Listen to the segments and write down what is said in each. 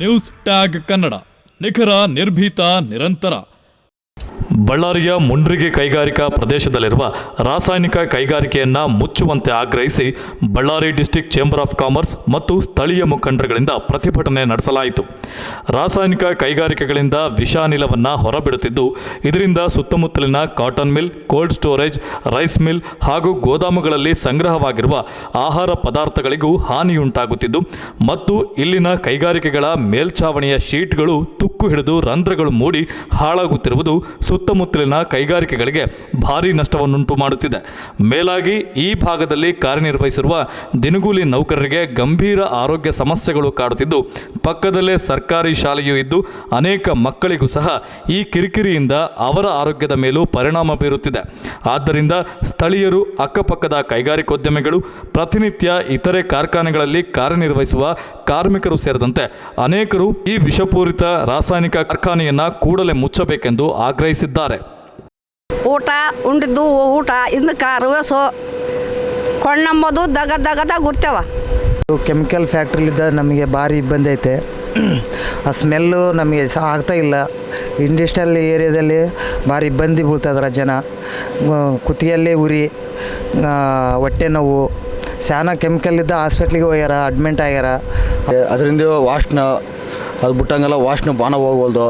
News tag Kannada ನಿಖರ, ನಿರ್ಭೀತ, ನಿರಂತರ. ಬಳ್ಳಾರಿಯ ಮುಂಡ್ರಿಗೆ ಕೈಗಾರಿಕಾ ಪ್ರದೇಶದಲ್ಲಿರುವ ರಾಸಾಯನಿಕ ಕೈಗಾರಿಕೆಯನ್ನು ಮುಚ್ಚುವಂತೆ ಆಗ್ರಹಿಸಿ Bellary district chamber of commerce ಮತ್ತು ಸ್ಥಳೀಯ ಮುಖಂಡರುಗಳಿಂದ ಪ್ರತಿಭಟನೆ ನಡೆಸಲಾಯಿತು. ರಾಸಾಯನಿಕ ಕೈಗಾರಿಕೆಗಳಿಂದ ವಿಷಾನಿಲವನ್ನು ಹೊರಬಿಡುತ್ತಿದ್ದು, ಇದರಿಂದ ಸುತ್ತಮುತ್ತಲಿನ cotton mill cold storage rice mill ಹಾಗೂ ಗೋದಾಮುಗಳಲ್ಲಿ ಸಂಗ್ರಹವಾಗಿರುವ ಆಹಾರ ಪದಾರ್ಥಗಳಿಗೂ ಹಾನಿಯುಂಟಾಗುತ್ತಿದ್ದು, ಮತ್ತು ಇಲ್ಲಿನ ಕೈಗಾರಿಕೆಗಳ ಮೇಲ್ಛಾವಣಿಯ ಶೀಟ್ಗಳು ತುಕ್ಕು ಹಿಡಿದು ರಂಧ್ರಗಳು ಮೂಡಿ ಹಾಳಾಗುತ್ತಿರುವುದು ಸುತ್ತಮುತ್ತಲಿನ ಕೈಗಾರಿಕೆಗಳಿಗೆ ಭಾರೀ ನಷ್ಟವನ್ನುಂಟು ಮಾಡುತ್ತಿದೆ. ಮೇಲಾಗಿ ಈ ಭಾಗದಲ್ಲಿ ಕಾರ್ಯನಿರ್ವಹಿಸಿರುವ ದಿನಗೂಲಿ ನೌಕರರಿಗೆ ಗಂಭೀರ ಆರೋಗ್ಯ ಸಮಸ್ಯೆಗಳು ಕಾಡುತ್ತಿದ್ದು, ಪಕ್ಕದಲ್ಲೇ ಸರ್ಕಾರಿ ಶಾಲೆಯೂ ಇದ್ದು ಅನೇಕ ಮಕ್ಕಳಿಗೂ ಸಹ ಈ ಕಿರಿಕಿರಿಯಿಂದ ಅವರ ಆರೋಗ್ಯದ ಮೇಲೂ ಪರಿಣಾಮ ಬೀರುತ್ತಿದೆ. ಆದ್ದರಿಂದ ಸ್ಥಳೀಯರು ಅಕ್ಕಪಕ್ಕದ ಕೈಗಾರಿಕೋದ್ಯಮಿಗಳು ಪ್ರತಿನಿತ್ಯ ಇತರೆ ಕಾರ್ಖಾನೆಗಳಲ್ಲಿ ಕಾರ್ಯನಿರ್ವಹಿಸುವ ಕಾರ್ಮಿಕರು ಸೇರಿದಂತೆ ಅನೇಕರು ಈ ವಿಷಪೂರಿತ ರಾಸಾಯನಿಕ ಕಾರ್ಖಾನೆಯನ್ನು ಕೂಡಲೇ ಮುಚ್ಚಬೇಕೆಂದು ಆಗ್ರಹಿಸಿದ್ದಾರೆ. ಊಟ ಉಂಡಿದ್ದು ಊಟ ಇದಕ್ಕೆ ಅರವಸು ಕೊಂಡಂಬೋದು ದಗ ದಗದಾಗ ಗುರ್ತೇವ ಕೆಮಿಕಲ್ ಫ್ಯಾಕ್ಟ್ರಿಲಿದ್ದ ನಮಗೆ ಭಾರಿ ಇಬ್ಬಂದಿ ಐತೆ. ಆ ಸ್ಮೆಲ್ಲು ನಮಗೆ ಸಹ ಆಗ್ತಾ ಇಲ್ಲ. ಇಂಡಸ್ಟ್ರಿಯಲ್ ಏರಿಯಾದಲ್ಲಿ ಭಾರಿ ಇಬ್ಬಂದಿ ಬೀಳ್ತಾಯಿದಾರೆ ಜನ. ಕುತ್ತಿಗೆಯಲ್ಲೇ ಉರಿ ಹೊಟ್ಟೆ ನೋವು, ಸ್ಯಾನ ಕೆಮಿಕಲ್ ಇದ್ದ ಹಾಸ್ಪಿಟ್ಲಿಗೆ ಹೋಗ್ಯಾರ, ಅಡ್ಮಿಂಟ್ ಆಗ್ಯಾರ. ಅದರಿಂದ ವಾಶ್ನ ಅದು ಬಿಟ್ಟಂಗೆಲ್ಲ ವಾಶ್ನ ಬಾಣ ಹೋಗ್ವಲ್ದು.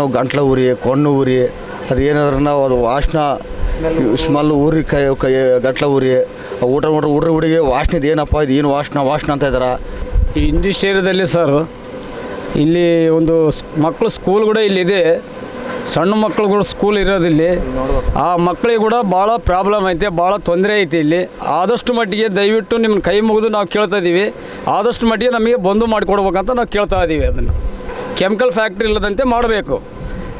ನಾವು ಗಂಟ್ಲು ಉರಿ, ಕೊಣ್ಣು ಉರಿ, ಅದು ಏನಾದ್ರೂ ನಾವು ಅದು ವಾಶ್ನ ಸ್ಮೆಲ್ ಊರಿ ಕೈ ಕೈ, ಗಂಟ್ಲು ಉರಿ ಊಟ ಊಟ ಹುಡ್ರಿ ಹುಡುಗಿ ವಾಶ್ನಿದ್ದು ಏನಪ್ಪ ಇದು ಏನು ವಾಶ್ನ ವಾಶ್ನ ಅಂತ ಇದ್ದಾರೆ ಈ ಇಂಡಸ್ಟ್ರಿ ಏರಿಯಾದಲ್ಲಿ ಸರ್, ಇಲ್ಲಿ ಒಂದು ಮಕ್ಕಳು ಸ್ಕೂಲ್ ಕೂಡ ಇಲ್ಲಿದೆ. ಸಣ್ಣ ಮಕ್ಕಳುಗಳು ಸ್ಕೂಲ್ ಇರೋದಿಲ್ಲಿ ಆ ಮಕ್ಕಳಿಗೆ ಕೂಡ ಭಾಳ ಪ್ರಾಬ್ಲಮ್ ಐತೆ, ಭಾಳ ತೊಂದರೆ ಐತೆ ಇಲ್ಲಿ. ಆದಷ್ಟು ಮಟ್ಟಿಗೆ ದಯವಿಟ್ಟು ನಿಮ್ಮ ಕೈ ಮುಗಿದು ನಾವು ಕೇಳ್ತಾ ಇದ್ದೀವಿ ಆದಷ್ಟು ಮಟ್ಟಿಗೆ ನಮಗೆ ಬಂದು ಮಾಡಿಕೊಡ್ಬೇಕಂತ ನಾವು ಕೇಳ್ತಾ ಇದ್ದೀವಿ ಅದನ್ನು. ಕೆಮಿಕಲ್ ಫ್ಯಾಕ್ಟ್ರಿ ಇಲ್ಲದಂತೆ ಮಾಡಬೇಕು.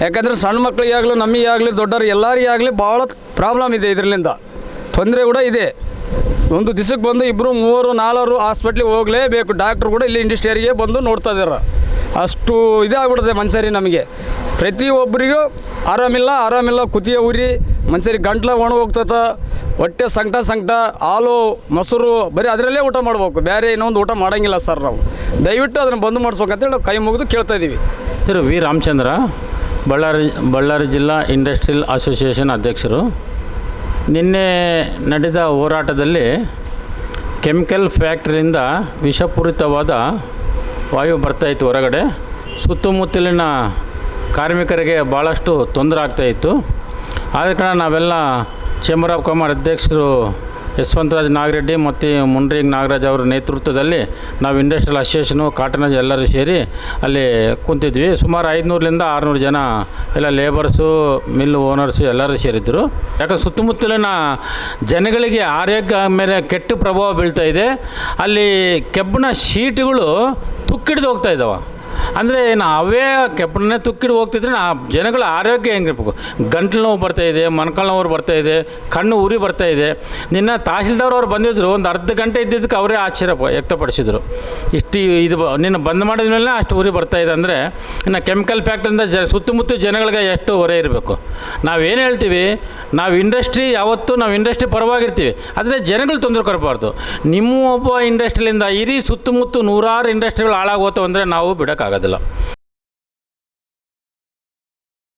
ಯಾಕಂದರೆ ಸಣ್ಣ ಮಕ್ಕಳಿಗೆ ಆಗಲಿ ನಮಗೆ ಆಗಲಿ ದೊಡ್ಡವ್ರಿಗೆ ಎಲ್ಲರಿಗೆ ಆಗಲಿ ಭಾಳ ಪ್ರಾಬ್ಲಮ್ ಇದೆ ಇದರಿಂದ ತೊಂದರೆ ಕೂಡ ಇದೆ. ಒಂದು ದಿವಸಕ್ಕೆ ಬಂದು ಇಬ್ಬರು ಮೂವರು ನಾಲ್ವರು ಹಾಸ್ಪಿಟ್ಲಿಗೆ ಹೋಗಲೇಬೇಕು. ಡಾಕ್ಟ್ರು ಕೂಡ ಇಲ್ಲಿ ಇಂಡಸ್ಟ್ರಿಯರಿಗೆ ಬಂದು ನೋಡ್ತಾ ಇದ್ದಾರೆ ಅಷ್ಟು ಇದಾಗ್ಬಿಡುತ್ತೆ ಮನ್ಸರಿ ನಮಗೆ. ಪ್ರತಿಯೊಬ್ಬರಿಗೂ ಆರಾಮಿಲ್ಲ ಆರಾಮಿಲ್ಲ ಕುತಿಯ ಉರಿ ಮನುಷ್ಯರಿಗೆ ಗಂಟ್ಲ ಒಣ ಹೊಟ್ಟೆ ಸಂಕಟ ಸಂಕಟ, ಹಾಲು, ಮೊಸರು, ಬರೀ ಅದರಲ್ಲೇ ಊಟ ಮಾಡ್ಬೇಕು. ಬೇರೆ ಇನ್ನೊಂದು ಊಟ ಮಾಡೋಂಗಿಲ್ಲ ಸರ್ ನಾವು. ದಯವಿಟ್ಟು ಅದನ್ನು ಬಂದು ಮಾಡಿಸ್ಬೇಕಂತೇಳಿ ನಾವು ಕೈ ಮುಗಿದು ಕೇಳ್ತಾ ಇದ್ದೀವಿ ಸರ್, ವಿ ರಾಮಚಂದ್ರ, ಬಳ್ಳಾರಿ ಬಳ್ಳಾರಿ ಜಿಲ್ಲಾ ಇಂಡಸ್ಟ್ರಿಯಲ್ ಅಸೋಸಿಯೇಷನ್ ಅಧ್ಯಕ್ಷರು. ನಿನ್ನೆ ನಡೆದ ಹೋರಾಟದಲ್ಲಿ ಕೆಮಿಕಲ್ ಫ್ಯಾಕ್ಟ್ರಿಯಿಂದ ವಿಷಪೂರಿತವಾದ ವಾಯು ಬರ್ತಾಯಿತ್ತು ಹೊರಗಡೆ. ಸುತ್ತಮುತ್ತಲಿನ ಕಾರ್ಮಿಕರಿಗೆ ಭಾಳಷ್ಟು ತೊಂದರೆ ಆಗ್ತಾಯಿತ್ತು ಆದ ಕಾರಣ ನಾವೆಲ್ಲ ಚೇಂಬರ್ ಆಫ್ ಕಾಮರ್ಸ್ ಅಧ್ಯಕ್ಷರು ಯಶವಂತರಾಜ್ ನಾಗರೆಡ್ಡಿ ಮತ್ತು ಮುನ್ರೀಗ್ ನಾಗರಾಜ್ ಅವರ ನೇತೃತ್ವದಲ್ಲಿ ನಾವು ಇಂಡಸ್ಟ್ರಿಯಲ್ ಅಸೋಸಿಯೇಷನು ಕಾಟನಜ್ ಎಲ್ಲರೂ ಸೇರಿ ಅಲ್ಲಿ ಕುಂತಿದ್ವಿ. ಸುಮಾರು ಐದುನೂರರಿಂದ ಆರುನೂರು ಜನ ಎಲ್ಲ ಲೇಬರ್ಸು ಮಿಲ್ ಓನರ್ಸು ಎಲ್ಲರೂ ಸೇರಿದ್ದರು ಯಾಕಂದ್ರೆ ಸುತ್ತಮುತ್ತಲಿನ ಜನಗಳಿಗೆ ಆರೋಗ್ಯ ಮೇಲೆ ಕೆಟ್ಟ ಪ್ರಭಾವ ಬೀಳ್ತಾ ಇದೆ. ಅಲ್ಲಿ ಕೆಬ್ಬಣ ಶೀಟ್ಗಳು ತುಕ್ಕಿಡ್ದು ಹೋಗ್ತಾ ಇದ್ದಾವೆ ಅಂದರೆ ನಾವೇ ಕೆಬ್ಬಣನೆ ತುಕ್ಕಿಡಿ ಹೋಗ್ತಿದ್ರೆ ಆ ಜನಗಳ ಆರೋಗ್ಯ ಹೆಂಗಿರ್ಬೇಕು ಗಂಟ್ಲು ನೋವು ಬರ್ತಾ ಇದೆ, ಮೊಣಕಾಲು ನೋವು ಬರ್ತಾ ಇದೆ, ಕಣ್ಣು ಉರಿ ಬರ್ತಾ ಇದೆ. ನಿನ್ನ ತಹಸೀಲ್ದಾರ್ ಅವ್ರು ಬಂದಿದ್ದರು ಒಂದು ಅರ್ಧ ಗಂಟೆ ಇದ್ದಿದ್ದಕ್ಕೆ ಅವರೇ ಆಶ್ಚರ್ಯ ವ್ಯಕ್ತಪಡಿಸಿದರು. ಇಷ್ಟು ಇದು ನಿನ್ನ ಬಂದ್ ಮಾಡಿದ ಮೇಲೆ ಅಷ್ಟು ಉರಿ ಬರ್ತಾ ಇದೆ ಅಂದರೆ, ಇನ್ನು ಕೆಮಿಕಲ್ ಫ್ಯಾಕ್ಟ್ರಿಂದ ಜ ಸುತ್ತಮುತ್ತ ಜನಗಳಿಗೆ ಎಷ್ಟು ಹೊರೆ ಇರಬೇಕು? ನಾವೇನು ಹೇಳ್ತೀವಿ? ನಾವು ಇಂಡಸ್ಟ್ರಿ ಯಾವತ್ತೂ ನಾವು ಇಂಡಸ್ಟ್ರಿ ಪರವಾಗಿರ್ತೀವಿ. ಆದರೆ ಜನಗಳು ತೊಂದರೆ ಕೊಡಬಾರ್ದು. ನಿಮ್ಮ ಒಬ್ಬ ಇಂಡಸ್ಟ್ರಿಲಿಂದ ಇಡೀ ಸುತ್ತಮುತ್ತ ನೂರಾರು ಇಂಡಸ್ಟ್ರಿಗಳು ಹಾಳಾಗೋತು ಅಂದರೆ ನಾವು அதெல்லாம்.